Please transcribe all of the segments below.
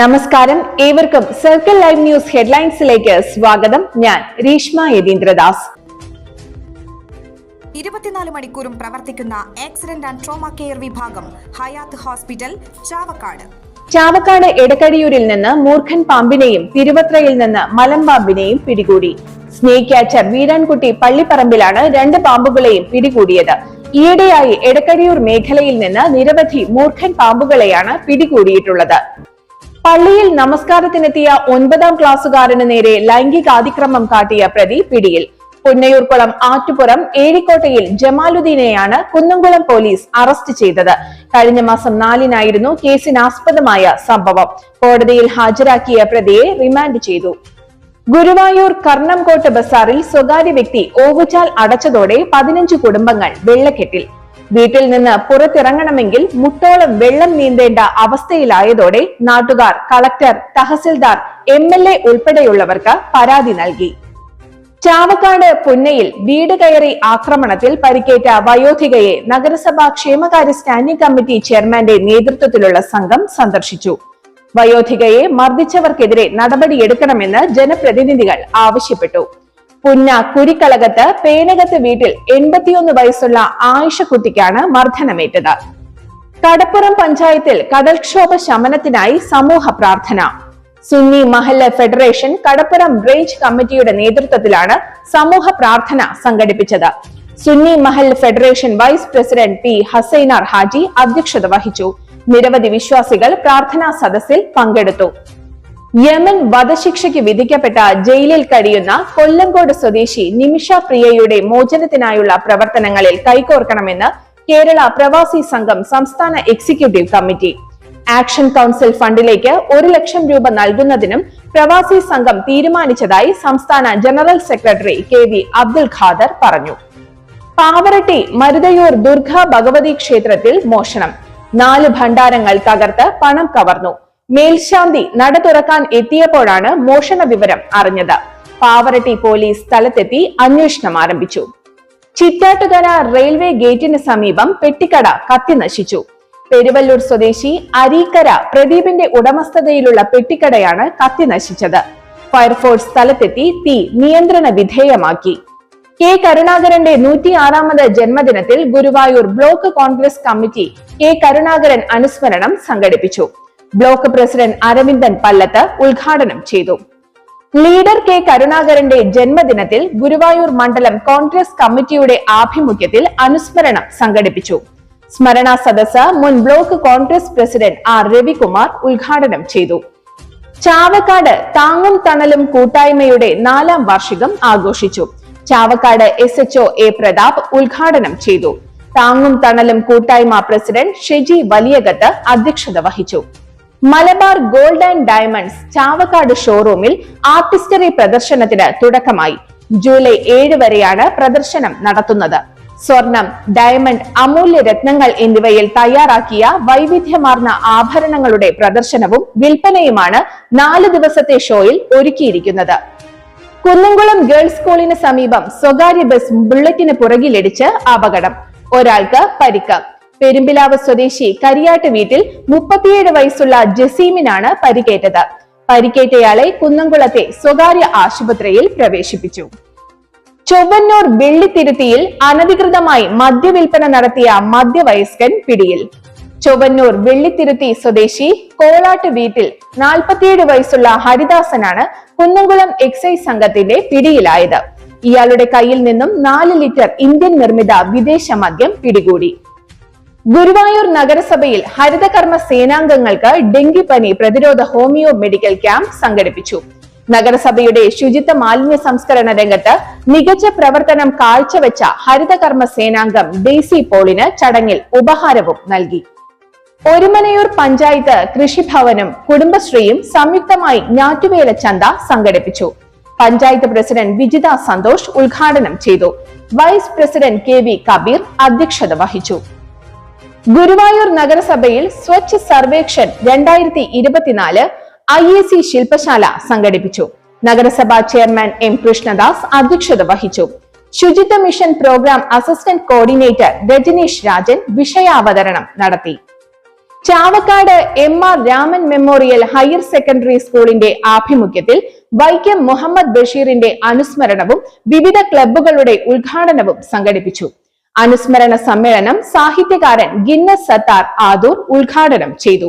നമസ്കാരം. ഏവർക്കും circle live news ഹെഡ്ലൈൻസിലേക്ക് സ്വാഗതം. ഞാൻ രീഷ്മ യതീന്ദ്രദാസ്. ഇരുപത്തിനാല് മണിക്കൂറും പ്രവർത്തിക്കുന്ന ആക്സിഡന്റ് ആൻഡ് ട്രോമ കെയർ വിഭാഗം ഹയാത്ത് ഹോസ്പിറ്റൽ ചാവക്കാട്. ചാവക്കാട് എടക്കടിയൂരിൽ നിന്ന് മൂർഖൻ പാമ്പിനെയും തിരുവത്രയിൽ നിന്ന് മലമ്പാമ്പിനെയും പിടികൂടി. സ്നേക് ക്യാച്ചർ വീരാൻകുട്ടി പള്ളിപ്പറമ്പിലാണ് രണ്ട് പാമ്പുകളെയും പിടികൂടിയത്. ഈയിടെയായി എടക്കടിയൂർ മേഖലയിൽ നിന്ന് നിരവധി മൂർഖൻ പാമ്പുകളെയാണ് പിടികൂടിയിട്ടുള്ളത്. പള്ളിയിൽ നമസ്കാരത്തിനെത്തിയ ഒൻപതാം ക്ലാസ്സുകാരന് നേരെ ലൈംഗികാതിക്രമം കാട്ടിയ പ്രതി പിടിയിൽ. പുന്നയൂർക്കുളം ആറ്റുപുറം ഏഴിക്കോട്ടയിൽ ജമാലുദ്ദീനെയാണ് കുന്നംകുളം പോലീസ് അറസ്റ്റ് ചെയ്തത്. കഴിഞ്ഞ മാസം നാലിനായിരുന്നു കേസിനാസ്പദമായ സംഭവം. കോടതിയിൽ ഹാജരാക്കിയ പ്രതിയെ റിമാൻഡ് ചെയ്തു. ഗുരുവായൂർ കർണംകോട്ട് ബസാറിൽ സ്വകാര്യ വ്യക്തി ഓവുചാൽ അടച്ചതോടെ പതിനഞ്ച് കുടുംബങ്ങൾ വെള്ളക്കെട്ടിൽ. വീട്ടിൽ നിന്ന് പുറത്തിറങ്ങണമെങ്കിൽ മുട്ടോളം വെള്ളം നീന്തേണ്ട അവസ്ഥയിലായതോടെ നാട്ടുകാർ collector tahsildar M L A ഉൾപ്പെടെയുള്ളവർക്ക് പരാതി നൽകി. ചാവക്കാട് പുന്നയിൽ വീട് കയറി ആക്രമണത്തിൽ പരിക്കേറ്റ വയോധികയെ നഗരസഭാ ക്ഷേമകാര്യ സ്റ്റാൻഡിംഗ് കമ്മിറ്റി ചെയർമാന്റെ നേതൃത്വത്തിലുള്ള സംഘം സന്ദർശിച്ചു. വയോധികയെ മർദ്ദിച്ചവർക്കെതിരെ നടപടിയെടുക്കണമെന്ന് ജനപ്രതിനിധികൾ ആവശ്യപ്പെട്ടു. പുന്ന കുരിക്കളകത്ത് പേനകത്ത് വീട്ടിൽ എൺപത്തിയൊന്ന് വയസ്സുള്ള ആയിഷക്കുട്ടിക്കാണ് മർദ്ദനമേറ്റത്. കടപ്പുറം പഞ്ചായത്തിൽ കടൽക്ഷോഭ ശമനത്തിനായി സമൂഹ പ്രാർത്ഥന. സുന്നി മഹല്ല ഫെഡറേഷൻ കടപ്പുറം റേഞ്ച് കമ്മിറ്റിയുടെ നേതൃത്വത്തിലാണ് സമൂഹ പ്രാർത്ഥന സംഘടിപ്പിച്ചത്. Sunni Mahal federation vice president P Hassainar Haji അധ്യക്ഷത വഹിച്ചു. നിരവധി വിശ്വാസികൾ പ്രാർത്ഥനാ സദസ്സിൽ പങ്കെടുത്തു. യമൻ വധശിക്ഷയ്ക്ക് വിധിക്കപ്പെട്ട ജയിലിൽ കഴിയുന്ന കൊല്ലങ്കോട് സ്വദേശി നിമിഷ പ്രിയയുടെ മോചനത്തിനായുള്ള പ്രവർത്തനങ്ങളിൽ കൈകോർക്കണമെന്ന് കേരള പ്രവാസി സംഘം സംസ്ഥാന എക്സിക്യൂട്ടീവ് കമ്മിറ്റി. ആക്ഷൻ കൗൺസിൽ ഫണ്ടിലേക്ക് ഒരു ലക്ഷം രൂപ നൽകുന്നതിനും പ്രവാസി സംഘം തീരുമാനിച്ചതായി സംസ്ഥാന general secretary K V Abdul Khader പറഞ്ഞു. പാവറട്ടി മരുതയൂർ ദുർഗ ഭഗവതി ക്ഷേത്രത്തിൽ മോഷണം. നാല് ഭണ്ഡാരങ്ങൾ തകർത്ത് പണം കവർന്നു. മേൽശാന്തി നട തുറക്കാൻ എത്തിയപ്പോഴാണ് മോഷണ വിവരം അറിഞ്ഞത്. പാവറട്ടി പോലീസ് സ്ഥലത്തെത്തി അന്വേഷണം ആരംഭിച്ചു. ചിറ്റാട്ടുകര റെയിൽവേ ഗേറ്റിന് സമീപം പെട്ടിക്കട കത്തിനശിച്ചു പെരുവല്ലൂർ സ്വദേശി അരീക്കര പ്രദീപിന്റെ ഉടമസ്ഥതയിലുള്ള പെട്ടിക്കടയാണ് കത്തിനശിച്ചത് ഫയർഫോഴ്സ് സ്ഥലത്തെത്തി തീ നിയന്ത്രണ വിധേയമാക്കി. കെ കരുണാകരന്റെ നൂറ്റി ആറാമത് ജന്മദിനത്തിൽ Guruvayur block Congress committee K Karunakaran അനുസ്മരണം സംഘടിപ്പിച്ചു. ബ്ലോക്ക് പ്രസിഡന്റ് അരവിന്ദൻ പല്ലത്ത് ഉദ്ഘാടനം ചെയ്തു. ലീഡർ കെ കരുണാകരന്റെ ജന്മദിനത്തിൽ ഗുരുവായൂർ മണ്ഡലം കോൺഗ്രസ് കമ്മിറ്റിയുടെ ആഭിമുഖ്യത്തിൽ അനുസ്മരണം സംഘടിപ്പിച്ചു. സ്മരണ സദസ് മുൻ block Congress president R Ravikumar ഉദ്ഘാടനം ചെയ്തു. ചാവക്കാട് താങ്ങും തണലും കൂട്ടായ്മയുടെ നാലാം വാർഷികം ആഘോഷിച്ചു. Chavakkad S H O A Prathap ഉദ്ഘാടനം ചെയ്തു. താങ്ങും തണലും കൂട്ടായ്മ പ്രസിഡന്റ് ഷെജി വലിയകത്ത് അധ്യക്ഷത വഹിച്ചു. Malabar gold and diamonds Chavakkad ഷോറൂമിൽ ആർട്ടിസ്റ്ററി പ്രദർശനത്തിന് തുടക്കമായി. ജൂലൈ ഏഴ് വരെയാണ് പ്രദർശനം നടത്തുന്നത്. സ്വർണം ഡയമണ്ട് അമൂല്യ രത്നങ്ങൾ എന്നിവയിൽ തയ്യാറാക്കിയ വൈവിധ്യമാർന്ന ആഭരണങ്ങളുടെ പ്രദർശനവും വിൽപ്പനയുമാണ് നാല് ദിവസത്തെ ഷോയിൽ ഒരുക്കിയിരിക്കുന്നത്. കുന്നംകുളം ഗേൾസ് സ്കൂളിന് സമീപം സ്വകാര്യ ബസ് ബുള്ളറ്റിന് പുറകിലിടിച്ച് അപകടം. ഒരാൾക്ക് പരിക്ക്. പെരുമ്പിലാവ് സ്വദേശി കരിയാട്ട് വീട്ടിൽ മുപ്പത്തിയേഴ് വയസ്സുള്ള ജസീമിനാണ് പരിക്കേറ്റത്. പരിക്കേറ്റയാളെ കുന്നംകുളത്തെ സ്വകാര്യ ആശുപത്രിയിൽ പ്രവേശിപ്പിച്ചു. ചൊവ്വന്നൂർ വെള്ളിത്തിരുത്തിയിൽ അനധികൃതമായി മദ്യവിൽപ്പന നടത്തിയ മധ്യവയസ്കൻ പിടിയിൽ. ചൊവ്വന്നൂർ വെള്ളിത്തിരുത്തി സ്വദേശി കോളാട്ട് വീട്ടിൽ നാൽപ്പത്തിയേഴ് വയസ്സുള്ള ഹരിദാസനാണ് കുന്നംകുളം എക്സൈസ് സംഘത്തിന്റെ പിടിയിലായത്. ഇയാളുടെ കയ്യിൽ നിന്നും നാല് ലിറ്റർ ഇന്ത്യൻ നിർമ്മിത വിദേശ മദ്യം പിടികൂടി. ഗുരുവായൂർ നഗരസഭയിൽ ഹരിതകർമ്മ സേനാംഗങ്ങൾക്ക് ഡെങ്കിപ്പനി പ്രതിരോധ ഹോമിയോ മെഡിക്കൽ ക്യാമ്പ് സംഘടിപ്പിച്ചു. നഗരസഭയുടെ ശുചിത്വ മാലിന്യ സംസ്കരണ രംഗത്ത് മികച്ച പ്രവർത്തനം കാഴ്ചവെച്ച ഹരിതകർമ്മ സേനാംഗം ഡെയ്സി പോളിന് ചടങ്ങിൽ ഉപഹാരവും നൽകി. ഒരുമനയൂർ പഞ്ചായത്ത് കൃഷിഭവനും കുടുംബശ്രീയും സംയുക്തമായി ഞാറ്റുവേല ചന്ത സംഘടിപ്പിച്ചു. പഞ്ചായത്ത് പ്രസിഡന്റ് വിജിത സന്തോഷ് ഉദ്ഘാടനം ചെയ്തു. Vice president K V Kabeer അധ്യക്ഷത വഹിച്ചു. ഗുരുവായൂർ നഗരസഭയിൽ സ്വച്ഛ് സർവേക്ഷൻ രണ്ടായിരത്തി ഇരുപത്തിനാല് ഐ എ സി ശില്പശാല സംഘടിപ്പിച്ചു. നഗരസഭാ ചെയർമാൻ എം കൃഷ്ണദാസ് അധ്യക്ഷത വഹിച്ചു. ശുചിത്വ mission program assistant coordinator Rajaneesh Rajan വിഷയാവതരണം നടത്തി. Chavakkad M R Raman memorial higher secondary സ്കൂളിന്റെ ആഭിമുഖ്യത്തിൽ വൈക്കം മുഹമ്മദ് ബഷീറിന്റെ അനുസ്മരണവും വിവിധ ക്ലബ്ബുകളുടെ ഉദ്ഘാടനവും സംഘടിപ്പിച്ചു. അനുസ്മരണ സമ്മേളനം സാഹിത്യകാരൻ ഗിന്നസ് സത്താർ ആദൂർ ഉദ്ഘാടനം ചെയ്തു.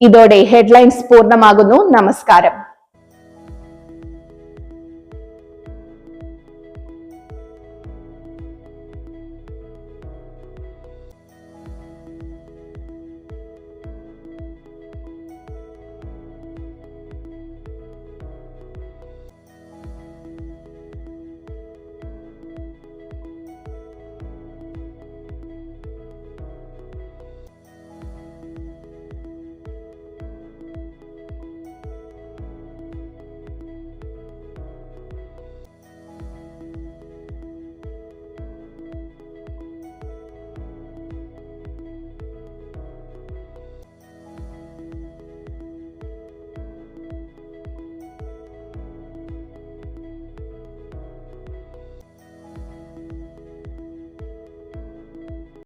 ഇതോടെ ഹെഡ്ലൈൻസ് പൂർണമാകുന്നു. നമസ്കാരം.